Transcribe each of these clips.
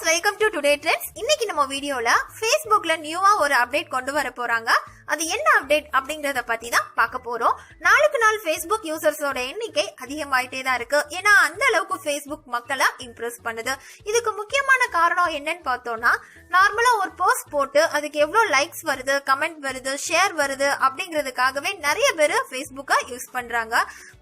To today trends இன்னைக்கு நம்ம வீடியோல ஃபேஸ்புக்ல நியூவா ஒரு அப்டேட் கொண்டு வர போறாங்க. அது என்ன அப்டேட் அப்படிங்கறத பத்தி தான் பார்க்க போறோம். நாளுக்கு நாள் ஃபேஸ்புக் யூசர்ஸோட எண்ணிக்கை அதிகமாயிட்டே தான் இருக்கு. ஏன்னா அந்த அளவுக்கு ஃபேஸ்புக் மக்களை இம்ப்ரெஸ் பண்ணுது. இதுக்கு முக்கியமான காரணம் என்னன்னு பார்த்தோம்னா நார்மலா ஒரு போஸ்ட் போட்டு அதுக்கு எவ்வளவு லைக்ஸ் வருது கமெண்ட் வருது ஷேர் வருது அப்படிங்கிறதுக்காகவே நிறைய பேர் ஃபேஸ்புக்கை யூஸ் பண்றாங்க.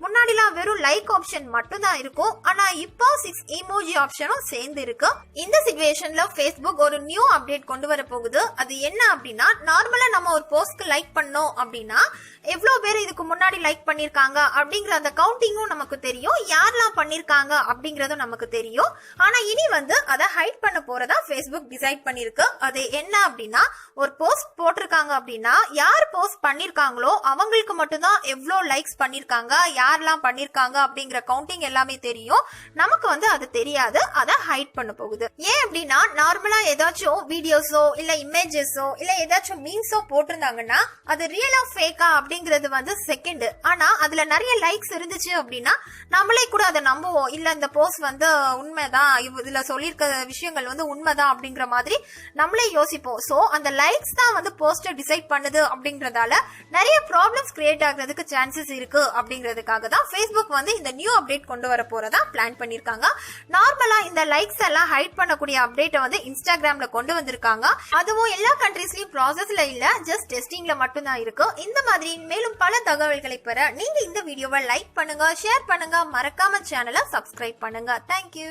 முன்னாடிலாம் வெறும் லைக் ஆப்ஷன் மட்டும் தான் இருக்கும். ஆனா இப்போ சிக்ஸ் இமோஜி ஆப்ஷனும் சேர்ந்து இருக்கு. இந்த சுச்சுவேஷன்ல ஃபேஸ்புக் ஒரு நியூ அப்டேட் கொண்டு வர போகுது. அது என்ன அப்படின்னா நார்மலா நம்ம ஒரு போஸ்ட்க்கு லைக் பண்ணோம் அப்படின்னா எவ்வளோ பேர் இதுக்கு முன்னாடி லைக் பண்ணிருக்காங்க அப்படிங்கிற அந்த கவுண்டிங்கும் நமக்கு தெரியும். யாரெல்லாம் பண்ணிருக்காங்க அப்படிங்கறதும் நமக்கு தெரியும். ஆனா இனி வந்து அதை ஹைட் பண்ண போறதா ஃபேஸ்புக் டிசைட் பண்ணிருக்கு. அது என்ன அப்படின்னா ஒரு போஸ்ட் போட்டிருக்காங்க அப்படின்னா யார் போஸ்ட் பண்ணிருக்காங்களோ அவங்களுக்கு மட்டும்தான் எவ்வளோ லைக்ஸ் பண்ணிருக்காங்க யாரெல்லாம் பண்ணிருக்காங்க அப்படிங்கிற கவுண்டிங் எல்லாமே தெரியும். நமக்கு வந்து அது தெரியாது அதை ஹைட் பண்ண போகுது. ஏன் அப்படின்னா நார்மலா ஏதாச்சும் வீடியோஸோ இல்ல இமேஜஸோ இல்ல ஏதாச்சும் மீன்ஸோ போட்டிருந்தாங்கன்னா அது ரியலா ஃபேக்கா அப்படிங்கிறது வந்து செகண்ட் ஆனா அதுல நிறைய லைக்ஸ் இருந்துச்சு அப்படின்னா நம்மளே கூட அதை நம்புவோம். இல்ல இந்த போஸ்ட் வந்து உண்மைதான் இதுல சொல்லியிருக்க விஷயங்கள் வந்து உண்மைதான் அப்படிங்கிற மாதிரி நம்மளே யோசிப்போம். ஸோ அந்த லைக்ஸ் தான் வந்து போஸ்டர் டிசைட் பண்ணுது அப்படிங்கறதால நிறைய ப்ராப்ளம்ஸ் கிரியேட் ஆகுறதுக்கு சான்சஸ் இருக்கு அப்படிங்கிறதுக்காக தான் ஃபேஸ்புக் வந்து இந்த நியூ அப்டேட் கொண்டு வர போறதா பிளான் பண்ணிருக்காங்க. நார்மலா இந்த லைக்ஸ் எல்லாம் ஹைட் பண்ணக்கூடிய அப்டேட்டை வந்து இன்ஸ்டாகிராம்ல கொண்டு வந்திருக்காங்க. அதுவும் எல்லா கண்ட்ரீஸ்லயும் ப்ராசஸ்ல இல்ல ஜஸ்ட் டெஸ்டிங்ல மட்டும்தான் இருக்கு. இந்த மாதிரி மேலும் பல தகவல்களை பெற நீங்க இந்த வீடியோவை லைக் பண்ணுங்க ஷேர் பண்ணுங்க. மறக்காம சேனலை சப்ஸ்கிரைப் பண்ணுங்க. தேங்க்யூ